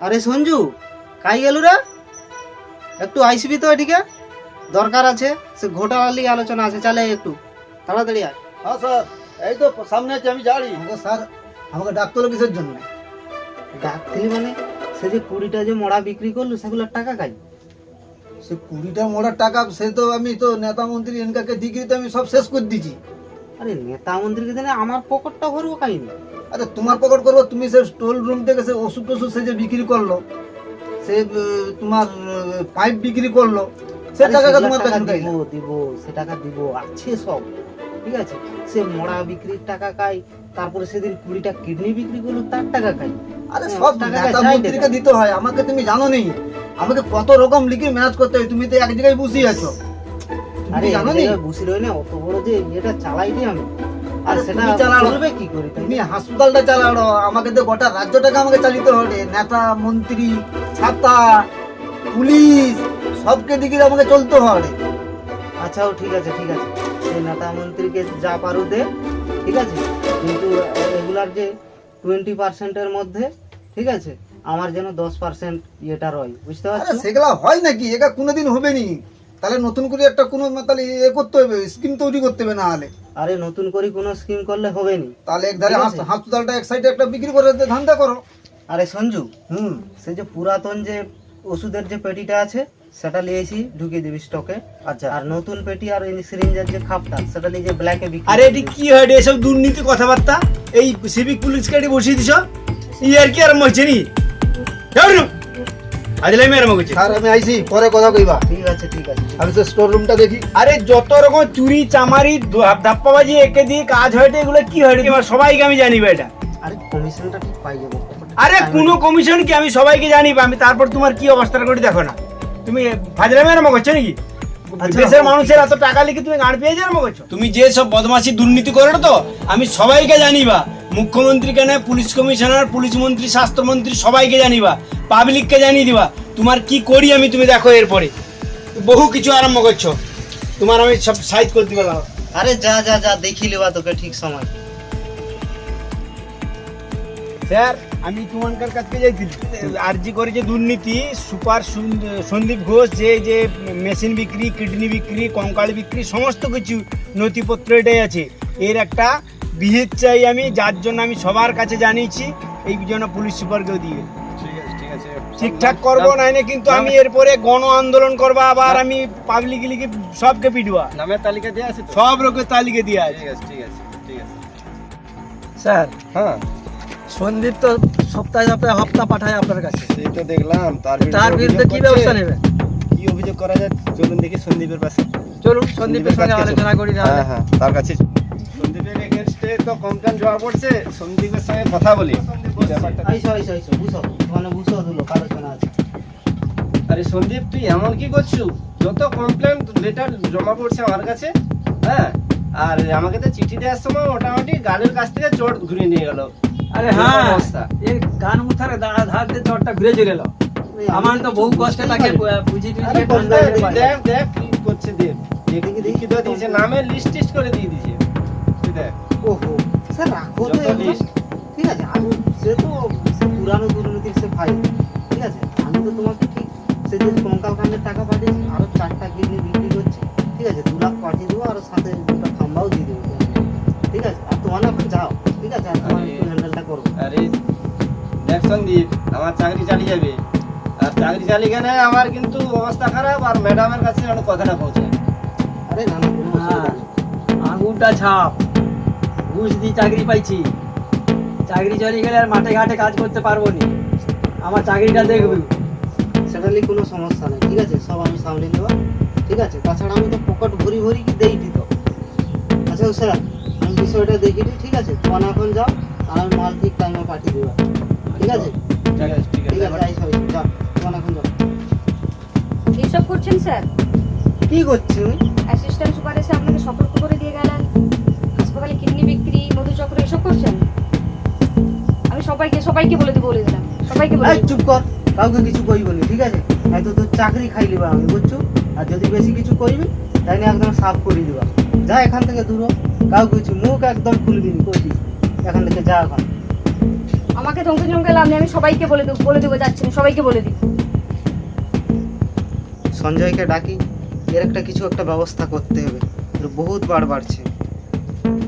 আরে সঞ্জু কাই গেল রে? একটু আইসবি তো এদিকে। দরকার আছে সে ঘোটালার লিগে আলোচনা আছে চালে একটু। তাড়াতাড়ি আয়। হ্যাঁ স্যার এই তো সামনে আছে আমি জানি স্যার আমাকে ডাকতো কিসের জন্য? ডাকতিলি মানে সে যে কুড়িটা যে মড়া বিক্রি করল সেগুলোর টাকা খাই সে কুড়িটা মোড়ার টাকা সে তো আমি তো নেতা মন্ত্রী এনকাকে ডিগ্রিতে আমি সব শেষ করে দিয়েছি। আরে নেতা মন্ত্রীকে দিনে আমার পকেটটা ভরবো খাইনি আরে তোমার পকেট করব তুমি সে স্টোল রুম থেকে সে ওষুধ টষুধ সে যে বিক্রি করল সে তোমার পাইপ বিক্রি করল সে টাকাটা তোমার কাছে দিব দিব সে টাকা দিব আছে সব ঠিক আছে? সে মড়া বিক্রির টাকা খাই তারপরে সেদিন কুড়িটা কিডনি বিক্রি করল তার টাকা খাই আরে হ্যাঁ, সব টাকা মন্ত্রীকে দিতে হয় আমাকে তুমি জানো নেই আমাকে কত রকম লিখে ম্যানেজ করতে হয় তুমি তো এক জায়গায় বসে আছো। আরে জানো নি বুঝি রই না অত বড় যে এটা চালাই দি আমি। তুমি চালাও। চলবে কি করি? তুমি হাসপাতালটা চালানো আমাকে তো গোটা রাজ্যটাকে আমাকে চালিতে হবে। নেতা মন্ত্রী ছাতা পুলিশ সবকে দিকে আমাকে চলতে হবে। আচ্ছা ও ঠিক আছে ঠিক আছে। সেই নেতা মন্ত্রীকে যা পারো দে ঠিক আছে? কিন্তু এগুলার যে টোয়েন্টি পার্সেন্টের মধ্যে ঠিক আছে? আমার যেন দশ পার্সেন্ট ইয়েটা রয় বুঝতে পারছ? সেগুলা হয় নাকি? এটা কোনোদিন হবে নি। তাহলে নতুন করে একটা কোনো তাহলে এ করতে হবে স্কিম তৈরি করতে হবে না হলে আরে নতুন করে কোনো স্কিম করলে হবে নি তাহলে এক ধারে ঠিক হাস- আছে। হাসপাতালটা এক সাইডে একটা বিক্রি করে দে, ধান্দা করো। আরে সঞ্জু হুম। সে যে পুরাতন যে ওষুধের যে পেটিটা আছে সেটা নিয়েছি ঢুকিয়ে দিবি স্টকে আচ্ছা। আর নতুন পেটি আর সিরিঞ্জের যে খাপটা সেটা নিয়ে যে ব্ল্যাকে বিক্রি আরে এটি কি হয় রে এসব দুর্নীতি কথাবার্তা? এই সিভিক পুলিশকে এটি বসিয়ে দিছ? ই আর কি আরম্ভ হচ্ছে নি আজলাই আরম্ভ করছে স্যার আমি আইছি পরে কথা কইবা। ঠিক আছে ঠিক আছে। আমি তো স্টোর রুমটা দেখি। আরে যত রকম চুরি চামারি ধাপ্পাবাজি একে দিয়ে কাজ হয় রে, এগুলো কি হয় এবার সবাইকে আমি এটা। আরে কমিশনটা ঠিক পাই যাব। আরে কোনো কমিশন কি? আমি সবাইকে আমি তারপর তোমার কি অবস্থা করে দেখো না। তুমি ফাজলামি আরম্ভ করছ নাকি? আচ্ছা, দেশের মানুষের এত টাকা লিখে তুমি গান পেয়ে আরম্ভ করছ তুমি যে সব বদমাশি দুর্নীতি করো তো আমি সবাইকে জানিবা। মুখ্যমন্ত্রী কেন পুলিশ কমিশনার পুলিশ মন্ত্রী স্বাস্থ্যমন্ত্রী সবাইকে জানিবা। পাবলিককে জানিয়ে দিবা তোমার কি করি আমি তুমি দেখো এরপরে। বহু কিছু আরম্ভ করছ। তোমার আমি সব সাইজ করে দিবা দাও। আরে যা যা যা দেখি লিবা তোকে ঠিক সময়। স্যার আমি তোমার কাছে যাইଥିଲି আরজি করে যে দুর্নীতি সুপার সুন- সন্দীপ ঘোষ যে যে মেশিন বিক্রি কিডনি বিক্রি কঙ্কাল বিক্রি সমস্ত কিছু নথিপত্র এটাই আছে। এর একটা বিহিত চাই আমি যার জন্য আমি সবার কাছে জানিয়েছি এই জন্য পুলিশ সুপারকেও দিয়ে। ঠিকঠাক করব নাইলে কিন্তু আমি এরপরে গণ আন্দোলন করব আবার আমি পাবলিক লিগে সবকে পিটবা। নামের তালিকা দেওয়া আছে সব রোগের তালিকা দিয়ে আছে। ঠিক আছে ঠিক আছে ঠিক আছে। স্যার হ্যাঁ। সন্দীপ তো সপ্তাহে সপ্তাহে হপ্তা পাঠায় আপনার কাছে। সেই তো দেখলাম তার তার বিরুদ্ধে কি ব্যবস্থা। নেবেন কি অভিযোগ করা যায়? চলুন দেখি সন্দীপের পাশে চলুন সন্দীপের সঙ্গে কাছে আলোচনা করি হ্যাঁ হ্যাঁ তার কাছে এগেনস্টে তো কমপ্লেন জমা পড়ছে সন্দীপের সঙ্গে কথা বলি। আরে সন্দীপ তুই এমন কি করছু? যত কমপ্লেন লেটার জমা পড়ছে আমার কাছে হ্যাঁ? আর আমাকে তো চিঠি দেওয়ার সময় মোটামুটি গানের কাছ থেকে চোট ঘুরে নিয়ে গেল। আরে হ্যাঁ এই গান মুথারে দাঁড়া ধার দিয়ে চটটা ঘুরে চলে এলো। আমার তো বহু কষ্টে তাকে বুঝি দেখ দেখ কি করছে দেখ দেখি, দেখি। তো দিয়েছে নামের লিস্ট টিস্ট করে দিয়ে দিয়েছে। তুই দেখ। ওহো স্যার রাখো তো। ঠিক আছে আমি সে তো সে পুরানো দুর্নীতির সে ফাইল ঠিক আছে আমি তো তোমাকে ঠিক সে যে কঙ্কাল কাণ্ডের টাকা পাঠিয়েছি আরও চারটা কিডনি বিক্রি করছে ঠিক আছে দু লাখ পাঠিয়ে দেবো আর সাথে দুটো খাম্বাও দিয়ে দেবো ঠিক আছে আর তোমার এখন যাও ঠিক আছে আর তোমার একটু হ্যান্ডেলটা করব আরে দেখ সন্দীপ আমার চাকরি চালিয়ে যাবে আর চাকরি চালিয়ে গেলে আমার কিন্তু অবস্থা খারাপ আর ম্যাডামের কাছে অনেক কথাটা পৌঁছায়। আরে না না কোনো আঙুলটা ছাপ। ঘুষ দিয়ে চাকরি পাইছি। চাকরি চলে গেলে আর মাঠে ঘাটে কাজ করতে পারব নি। আমার চাকরিটা দেখবে। সেটা নিয়ে কোনো সমস্যা নেই ঠিক আছে? সব আমি সামলে নেব ঠিক আছে? তাছাড়া আমি তো পকেট ভরি ভরি কি দেই দিত আচ্ছা স্যার আমি বিষয়টা দেখি দিই, ঠিক আছে? তোমার এখন যাও আর আমি মাল ঠিক টাইমে পাঠিয়ে দেবো। ঠিক আছে? ঠিক আছে ঠিক ঠিক আছে যাও তোমার এখন যাও। এসব করছেন স্যার? কি করছি আমি? অ্যাসিস্ট্যান্ট সুপার এসে আপনাকে সতর্ক করে দিয়ে গেলেন। সবাইকে সবাইকে বলে দিব বলে দিলাম। সবাইকে বলে এই চুপ কর কাউকে কিছু কইব না ঠিক আছে? তোর চাকরি খাই লিবা আমি বুঝছ? আর যদি বেশি কিছু কইবি নিয়ে একদম সাফ করে দিবা। যা এখান থেকে দূর কাউকে কিছু মুখ একদম খুলবি না কইছি। এখান থেকে যা এখন। আমাকে ধমকে চমকে লাভ নেই আমি সবাইকে বলে দেবো বলে দেবো যাচ্ছি না, সবাইকে বলে দিই। সঞ্জয়কে ডাকি এর একটা কিছু একটা ব্যবস্থা করতে হবে। বহুত বার বাড়ছে।